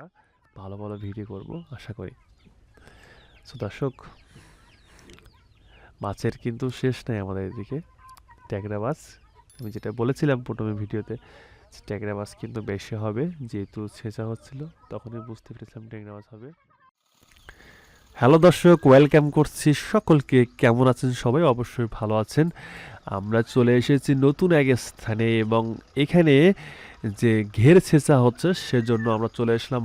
আমরা ভালো ভালো ভিডিও করব, আশা করি। সো দর্শক, মাছের কিন্তু শেষ নেই আমাদের এদিকে। ট্যাংরা মাছ, আমি যেটা বলেছিলাম প্রথমে ভিডিওতে ট্যাংরা মাছ কিন্তু বেশি হবে, যেহেতু ছেঁচা হচ্ছিল, তখনই বুঝতে পেরেছিলাম ট্যাংরা মাছ হবে। হ্যালো দর্শক, ওয়েলকাম করছি সকলকে। কেমন আছেন সবাই? অবশ্যই ভালো আছেন। আমরা চলে এসেছি নতুন এক স্থানে এবং এখানে যে ঘের ছেঁচা হচ্ছে, সেজন্য আমরা চলে এসলাম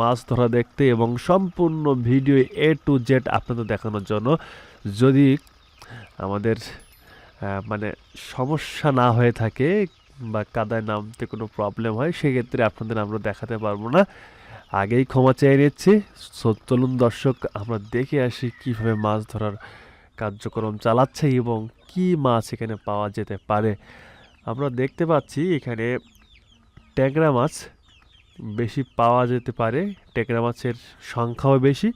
মাছ ধরা দেখতে এবং সম্পূর্ণ ভিডিও এ টু জেড আপনাদের দেখানোর জন্য। যদি আমাদের মানে সমস্যা না হয়ে থাকে বা কাদায় নামতে কোনো প্রবলেম হয়, সেক্ষেত্রে আপনাদের আমরা দেখাতে পারব না। আগেই ক্ষমা চেয়ে নিচ্ছি। চলুন দর্শক, আমরা দেখে আসি কীভাবে মাছ ধরার কার্যক্রম চালাচ্ছে এবং কি মাছ এখানে পাওয়া যেতে পারে। আমরা দেখতে পাচ্ছি এখানে ট্যাংরা মাছ বেশি পাওয়া যেতে পারে, ট্যাংরা মাছের সংখ্যাও বেশি।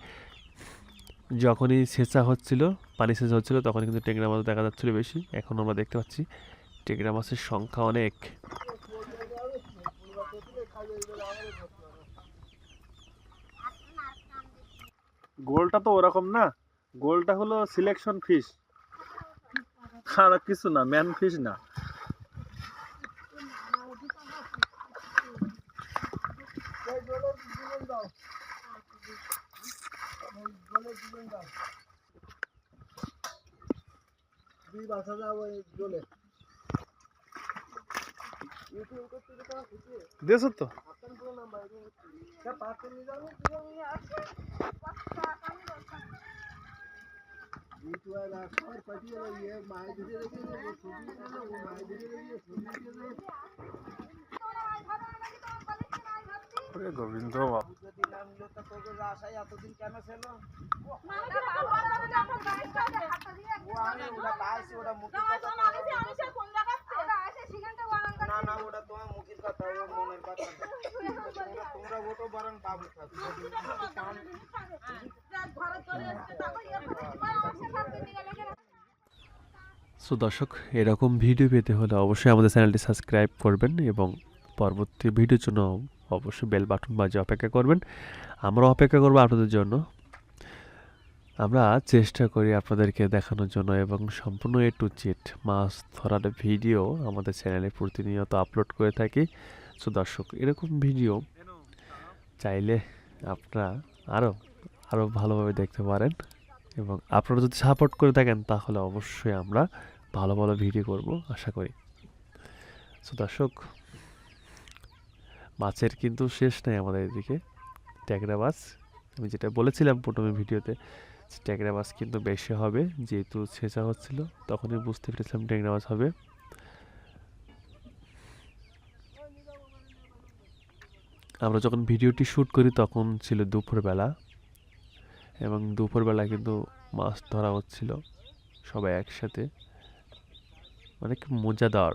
যখনই সেচা হচ্ছিল, পানি সেচা হচ্ছিল তখন কিন্তু ট্যাংরা মাছ দেখা যাচ্ছিল বেশি। এখন আমরা দেখতে পাচ্ছি ট্যাংরা মাছের সংখ্যা অনেক। গোলটা তো ওরকম না। গোলটা হলো সিলেকশন ফিশ আর কিছু না ম্যান ফিশ না। দেছো তো? গোবিন্দ না না ওটা তোমার মুখের কথা ওর মনের কথা। তোমরা তোমরা ওটো বরং বাবু সো দর্শক, এরকম ভিডিও পেতে হলে অবশ্যই আমাদের চ্যানেলটি সাবস্ক্রাইব করবেন এবং পরবর্তী ভিডিওর জন্য অবশ্যই বেল বাটন বাজে অপেক্ষা করবেন। আমরা অপেক্ষা করব আপনাদের জন্য। আমরা চেষ্টা করি আপনাদেরকে দেখানোর জন্য এবং সম্পূর্ণ এ টু জেড মাছ ধরার ভিডিও আমাদের চ্যানেলে প্রতিনিয়ত আপলোড করে থাকি। সো দর্শক, এরকম ভিডিও চাইলে আপনারা আরও আরও ভালোভাবে দেখতে পারেন এবং আপনারা যদি সাপোর্ট করে থাকেন তাহলে অবশ্যই আমরা ভালো ভালো ভিডিও করব, আশা করি। সো দর্শক, মাছের কিন্তু শেষ নেই আমাদের এদিকে। ট্যাংরা মাছ, আমি যেটা বলেছিলাম প্রথমে ভিডিওতে ট্যাংরা মাছ কিন্তু বেশি হবে, যেহেতু ছেঁচা হচ্ছিল, তখনই বুঝতে পেরেছিলাম ট্যাংরা মাছ হবে। আমরা যখন ভিডিওটি শ্যুট করি, তখন ছিল দুপুরবেলা এবং দুপুরবেলা কিন্তু মাছ ধরা হচ্ছিল সবাই একসাথে। অনেক মজাদার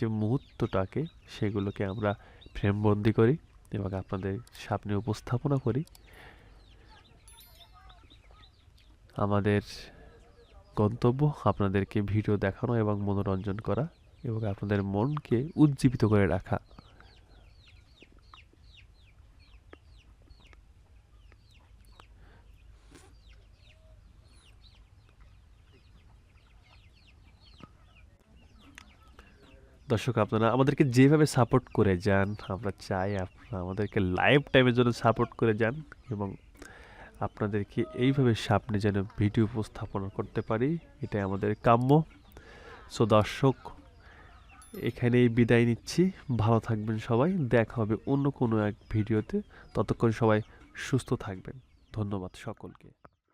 যে মুহূর্তটাকে সেগুলোকে আমরা ফ্রেমবন্দি করি এবং আপনাদের সামনে উপস্থাপনা করি। আমাদের গন্তব্য আপনাদেরকে ভিডিও দেখানো এবং মনোরঞ্জন করা এবং আপনাদের মনকে উজ্জীবিত করে রাখা। দর্শক, আপনারা আমাদেরকে যেভাবে সাপোর্ট করে যান, আমরা চাই আপনারা আমাদেরকে লাইফ টাইমের জন্য সাপোর্ট করে যান এবং আপনাদেরকে এইভাবে সামনে যেন ভিডিও উপস্থাপনা করতে পারি, এটাই আমাদের কাম্য। সো দর্শক, এখানেই বিদায় নিচ্ছি। ভালো থাকবেন সবাই। দেখা হবে অন্য কোনো এক ভিডিওতে ততক্ষণ সবাই সুস্থ থাকবেন। ধন্যবাদ সকলকে।